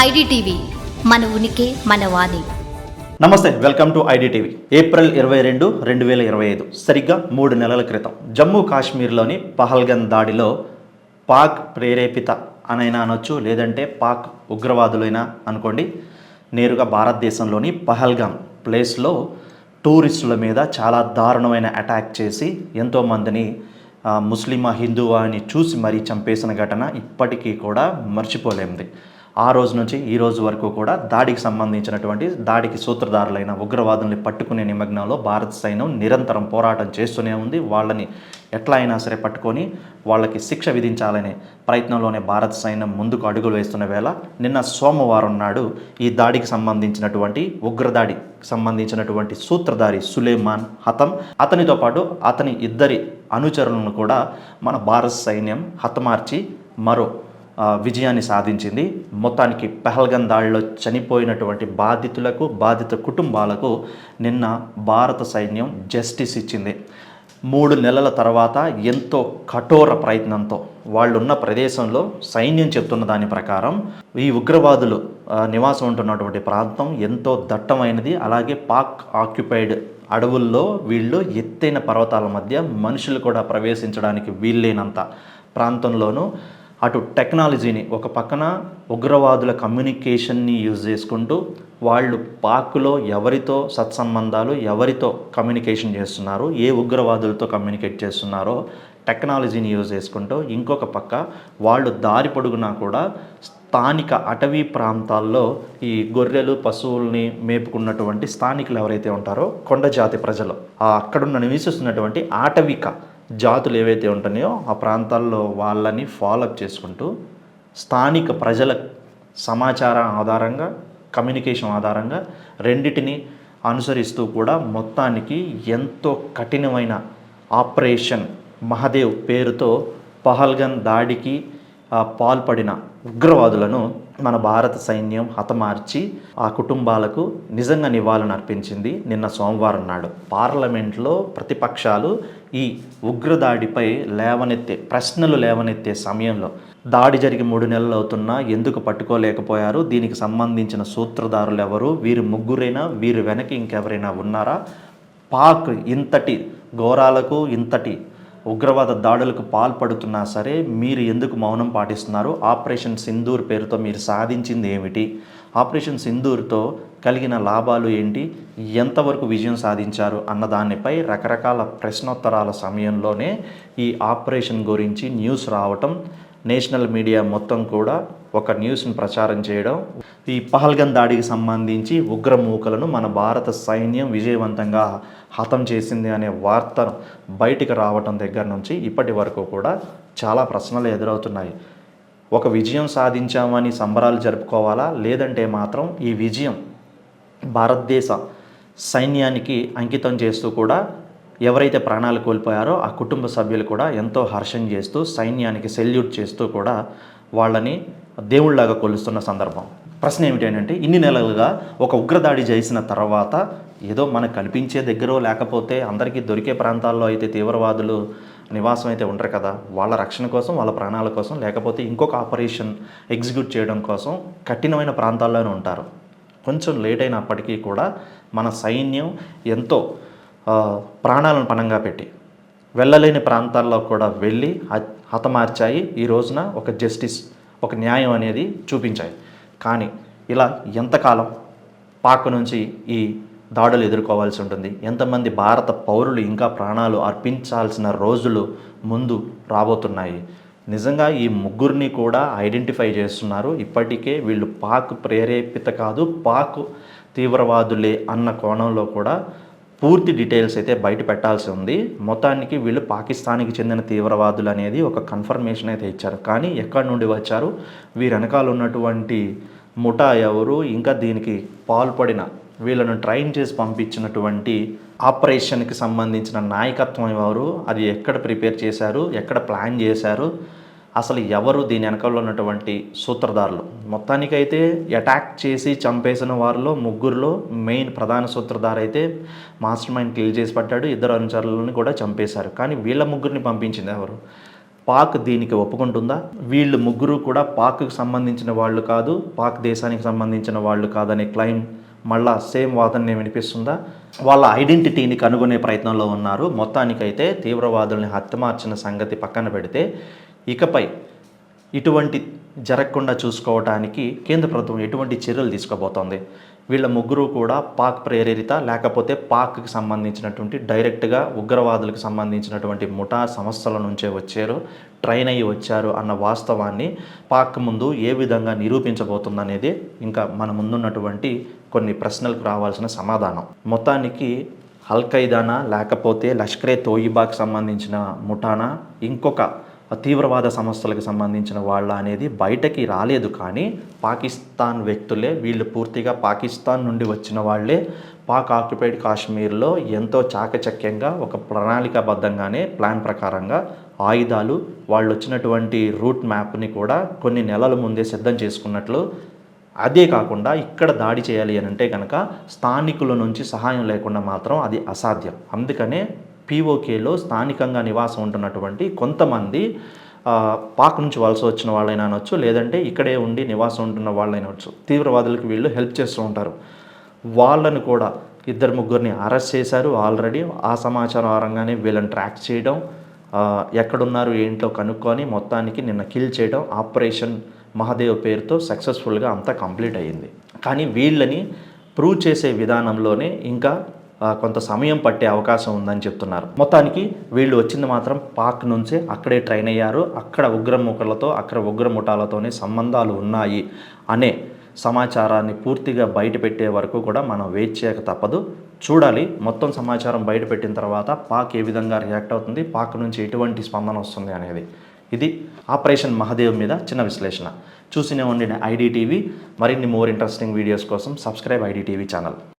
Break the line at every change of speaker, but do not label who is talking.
IDTV మన ఉనికి మన వాణి.
నమస్తే వెల్కమ్ టు ఐడిటీవీ. ఏప్రిల్ ఇరవై రెండు రెండు వేల ఇరవై ఐదు. సరిగ్గా మూడు నెలల క్రితం జమ్మూ కాశ్మీర్లోని పహల్గన్ దాడిలో పాక్ ప్రేరేపిత అనైనా అనొచ్చు లేదంటే పాక్ ఉగ్రవాదులైనా అనుకోండి. నేరుగా భారతదేశంలోని పహల్గాం ప్లేస్లో టూరిస్టుల మీద చాలా దారుణమైన అటాక్ చేసి ఎంతోమందిని ముస్లిమా హిందువా అని చూసి మరీ చంపేసిన ఘటన ఇప్పటికీ కూడా మర్చిపోలేంది ఆ రోజు నుంచి ఈ రోజు వరకు కూడా దాడికి సంబంధించినటువంటి దాడికి సూత్రధారులైన ఉగ్రవాదుల్ని పట్టుకునే నిమగ్నంలో భారత సైన్యం నిరంతరం పోరాటం చేస్తూనే ఉంది. వాళ్ళని ఎట్లా అయినా సరే పట్టుకొని వాళ్ళకి శిక్ష విధించాలనే ప్రయత్నంలోనే భారత సైన్యం ముందుకు అడుగులు వేస్తున్న వేళ నిన్న సోమవారం నాడు ఈ దాడికి సంబంధించినటువంటి ఉగ్రదాడికి సంబంధించినటువంటి సూత్రధారి సులేమాన్ హతం అతనితో పాటు అతని ఇద్దరి అనుచరులను కూడా మన భారత సైన్యం హతమార్చి మరో విజయాన్ని సాధించింది. మొత్తానికి పెహల్గన్ దాడిలో చనిపోయినటువంటి బాధితులకు బాధిత కుటుంబాలకు నిన్న భారత సైన్యం జస్టిస్ ఇచ్చింది. మూడు నెలల తర్వాత ఎంతో కఠోర ప్రయత్నంతో వాళ్ళున్న ప్రదేశంలో సైన్యం చెప్తున్న దాని ప్రకారం ఈ ఉగ్రవాదులు నివాసం ఉంటున్నటువంటి ప్రాంతం ఎంతో దట్టమైనది. అలాగే పాక్ ఆక్యుపైడ్ అడవుల్లో వీళ్ళు ఎత్తైన పర్వతాల మధ్య మనుషులు కూడా ప్రవేశించడానికి వీల్లేనంత ప్రాంతంలోనూ అటు టెక్నాలజీని ఒక పక్కన ఉగ్రవాదుల కమ్యూనికేషన్ని యూజ్ చేసుకుంటూ వాళ్ళు పాక్లో ఎవరితో సత్సంబంధాలు ఎవరితో కమ్యూనికేషన్ చేస్తున్నారు ఏ ఉగ్రవాదులతో కమ్యూనికేట్ చేస్తున్నారో టెక్నాలజీని యూజ్ చేసుకుంటూ ఇంకొక పక్క వాళ్ళు దారి పొడుగునా కూడా స్థానిక అటవీ ప్రాంతాల్లో ఈ గొర్రెలు పశువుల్ని మేపుకున్నటువంటి స్థానికులు ఎవరైతే ఉంటారో కొండ జాతి ప్రజలు అక్కడున్న నివసిస్తున్నటువంటి ఆటవిక జాతులు ఏవైతే ఉంటున్నాయో ఆ ప్రాంతాల్లో వాళ్ళని ఫాలోఅప్ చేసుకుంటూ స్థానిక ప్రజల సమాచారం ఆధారంగా కమ్యూనికేషన్ ఆధారంగా రెండిటిని అనుసరిస్తూ కూడా మొత్తానికి ఎంతో కఠినమైన ఆపరేషన్ మహదేవ్ పేరుతో పహల్గన్ దాడికి పాల్పడిన ఉగ్రవాదులను మన భారత సైన్యం హతమార్చి ఆ కుటుంబాలకు నిజంగా నివాళులు అర్పించింది నిన్న సోమవారం నాడు. పార్లమెంట్లో ప్రతిపక్షాలు ఈ ఉగ్రదాడిపై లేవనెత్తే ప్రశ్నలు లేవనెత్తే సమయంలో దాడి జరిగి మూడు నెలలు అవుతున్నా ఎందుకు పట్టుకోలేకపోయారు? దీనికి సంబంధించిన సూత్రధారులు ఎవరు? వీరు ముగ్గురైనా వీరు వెనక ఇంకెవరైనా ఉన్నారా? పాక్ ఇంతటి ఘోరాలకు ఇంతటి ఉగ్రవాద దాడులకు పాల్పడుతున్నా సరే మీరు ఎందుకు మౌనం పాటిస్తున్నారు ఆపరేషన్ సింధూర్ పేరుతో మీరు సాధించింది ఏమిటి? ఆపరేషన్ సింధూర్తో కలిగిన లాభాలు ఏంటి? ఎంతవరకు విజయం సాధించారు అన్న దానిపై రకరకాల ప్రశ్నోత్తరాల సమయంలోనే ఈ ఆపరేషన్ గురించి న్యూస్ రావటం నేషనల్ మీడియా మొత్తం కూడా ఒక న్యూస్ని ప్రచారం చేయడం ఈ పహల్గన్ దాడికి సంబంధించి ఉగ్రమూకలను మన భారత సైన్యం విజయవంతంగా హతం చేసింది అనే వార్త బయటికి రావటం దగ్గర నుంచి ఇప్పటి వరకు కూడా చాలా ప్రశ్నలు ఎదురవుతున్నాయి. ఒక విజయం సాధించామని సంబరాలు జరుపుకోవాలా? లేదంటే మాత్రం ఈ విజయం భారతదేశ సైన్యానికి అంకితం చేస్తూ కూడా ఎవరైతే ప్రాణాలు కోల్పోయారో ఆ కుటుంబ సభ్యులు కూడా ఎంతో హర్షం చేస్తూ సైన్యానికి సెల్యూట్ చేస్తూ కూడా వాళ్ళని దేవుళ్ళాగా కొలుస్తున్న సందర్భం. ప్రశ్న ఏమిటంటే ఇన్ని నెలలుగా ఒక ఉగ్రదాడి చేసిన తర్వాత ఏదో మనకు కనిపించే దగ్గర లేకపోతే అందరికీ దొరికే ప్రాంతాల్లో అయితే తీవ్రవాదులు నివాసం అయితే ఉండరు కదా. వాళ్ళ రక్షణ కోసం వాళ్ళ ప్రాణాల కోసం లేకపోతే ఇంకొక ఆపరేషన్ ఎగ్జిక్యూట్ చేయడం కోసం కఠినమైన ప్రాంతాల్లోనే ఉంటారు. కొంచెం లేట్ అయినప్పటికీ కూడా మన సైన్యం ఎంతో ప్రాణాలను పణంగా పెట్టి వెళ్ళలేని ప్రాంతాల్లో కూడా వెళ్ళి హతమార్చాయి. ఈ రోజున ఒక జస్టిస్ ఒక న్యాయం అనేది చూపించాయి. కానీ ఇలా ఎంతకాలం పాక్ నుంచి ఈ దాడులు ఎదుర్కోవాల్సి ఉంటుంది? ఎంతమంది భారత పౌరులు ఇంకా ప్రాణాలు అర్పించాల్సిన రోజులు ముందు రాబోతున్నాయి? నిజంగా ఈ ముగ్గురిని కూడా ఐడెంటిఫై చేస్తున్నారు. ఇప్పటికే వీళ్ళు పాక్ ప్రేరేపిత కాదు పాక్ తీవ్రవాదులే అన్న కోణంలో కూడా పూర్తి డీటెయిల్స్ అయితే బయట పెట్టాల్సి ఉంది. మొత్తానికి వీళ్ళు పాకిస్తాన్కి చెందిన తీవ్రవాదులు అనేది ఒక కన్ఫర్మేషన్ అయితే ఇచ్చారు. కానీ ఎక్కడి నుండి వచ్చారు? వీరి వెనకాల ఉన్నటువంటి ముఠా ఎవరు? ఇంకా దీనికి పాల్పడిన వీళ్ళను ట్రైన్ చేసి పంపించినటువంటి ఆపరేషన్కి సంబంధించిన నాయకత్వం ఎవరు? అది ఎక్కడ ప్రిపేర్ చేశారు? ఎక్కడ ప్లాన్ చేశారు? అసలు ఎవరు దీని వెనకాల ఉన్నటువంటి సూత్రధారులు? మొత్తానికైతే అటాక్ చేసి చంపేసిన వారిలో ముగ్గురులో మెయిన్ ప్రధాన సూత్రధార అయితే మాస్టర్ మైండ్ కిల్ చేసి పట్టాడు ఇద్దరు అనుచరులను కూడా చంపేశారు. కానీ వీళ్ళ ముగ్గురిని పంపించింది ఎవరు? పాక్ దీనికి ఒప్పుకుంటుందా? వీళ్ళు ముగ్గురు కూడా పాక్కి సంబంధించిన వాళ్ళు కాదు పాక్ దేశానికి సంబంధించిన వాళ్ళు కాదనే క్లైమ్ మళ్ళా సేమ్ వాదననే వినిపిస్తుందా? వాళ్ళ ఐడెంటిటీని కనుగొనే ప్రయత్నంలో ఉన్నారు. మొత్తానికైతే తీవ్రవాదుల్ని హత్యమార్చిన సంగతి పక్కన పెడితే ఇకపై ఇటువంటి జరగకుండా చూసుకోవడానికి కేంద్ర ప్రభుత్వం ఎటువంటి చర్యలు తీసుకోబోతోంది? వీళ్ళ ముగ్గురు కూడా పాక్ ప్రేరేరిత లేకపోతే పాక్కి సంబంధించినటువంటి డైరెక్ట్గా ఉగ్రవాదులకు సంబంధించినటువంటి ముఠా సంస్థల నుంచే వచ్చారు ట్రైన్ అయ్యి వచ్చారు అన్న వాస్తవాన్ని పాక్ ముందు ఏ విధంగా నిరూపించబోతుందనేది ఇంకా మన ముందున్నటువంటి కొన్ని ప్రశ్నలకు రావాల్సిన సమాధానం. మొత్తానికి అల్ ఖైదానా లేకపోతే లష్కరే తోయిబాకి సంబంధించిన ముఠానా ఇంకొక తీవ్రవాద సంస్థలకు సంబంధించిన వాళ్ళ అనేది బయటకి రాలేదు కానీ పాకిస్తాన్ వ్యక్తులే వీళ్ళు పూర్తిగా పాకిస్తాన్ నుండి వచ్చిన వాళ్ళే పాక్ ఆక్యుపైడ్ కాశ్మీర్లో ఎంతో చాకచక్యంగా ఒక ప్రణాళికాబద్ధంగానే ప్లాన్ ప్రకారంగా ఆయుధాలు వాళ్ళు వచ్చినటువంటి రూట్ మ్యాప్ని కూడా కొన్ని నెలల ముందే సిద్ధం చేసుకున్నట్లు అదే కాకుండా ఇక్కడ దాడి చేయాలి అని అంటే కనుక స్థానికుల నుంచి సహాయం లేకుండా మాత్రం అది అసాధ్యం. అందుకనే పీఓకేలో స్థానికంగా నివాసం ఉంటున్నటువంటి కొంతమంది పాక్ నుంచి వలస వచ్చిన వాళ్ళైనా అనొచ్చు లేదంటే ఇక్కడే ఉండి నివాసం ఉంటున్న వాళ్ళైనవచ్చు తీవ్రవాదులకు వీళ్ళు హెల్ప్ చేస్తూ ఉంటారు. వాళ్ళను కూడా ఇద్దరు ముగ్గురిని అరెస్ట్ చేశారు. ఆల్రెడీ ఆ సమాచారం ఆరంగానే వీళ్ళని ట్రాక్ చేయడం ఎక్కడున్నారు ఏంటో కనుక్కొని మొత్తానికి నిన్న కిల్ చేయడం ఆపరేషన్ మహాదేవ్ పేరుతో సక్సెస్ఫుల్గా అంతా కంప్లీట్ అయ్యింది. కానీ వీళ్ళని ప్రూవ్ చేసే విధానంలోనే ఇంకా కొంత సమయం పట్టే అవకాశం ఉందని చెప్తున్నారు. మొత్తానికి వీళ్ళు వచ్చింది మాత్రం పాక్ నుంచే అక్కడే ట్రైన్ అయ్యారు. అక్కడ ఉగ్రముఖలతో అక్కడ ఉగ్రముఠాలతోనే సంబంధాలు ఉన్నాయి అనే సమాచారాన్ని పూర్తిగా బయటపెట్టే వరకు కూడా మనం వెయిట్ చేయక తప్పదు. చూడాలి మొత్తం సమాచారం బయటపెట్టిన తర్వాత పాక్ ఏ విధంగా రియాక్ట్ అవుతుంది పాక్ నుంచి ఎటువంటి స్పందన వస్తుంది అనేది. ఇది ఆపరేషన్ మహదేవ్ మీద చిన్న విశ్లేషణ. చూసినే ఉండిన ఐడి టీవీ మరిన్ని మోర్ ఇంట్రెస్టింగ్ వీడియోస్ కోసం సబ్స్క్రైబ్ ఐడి టీవీ ఛానల్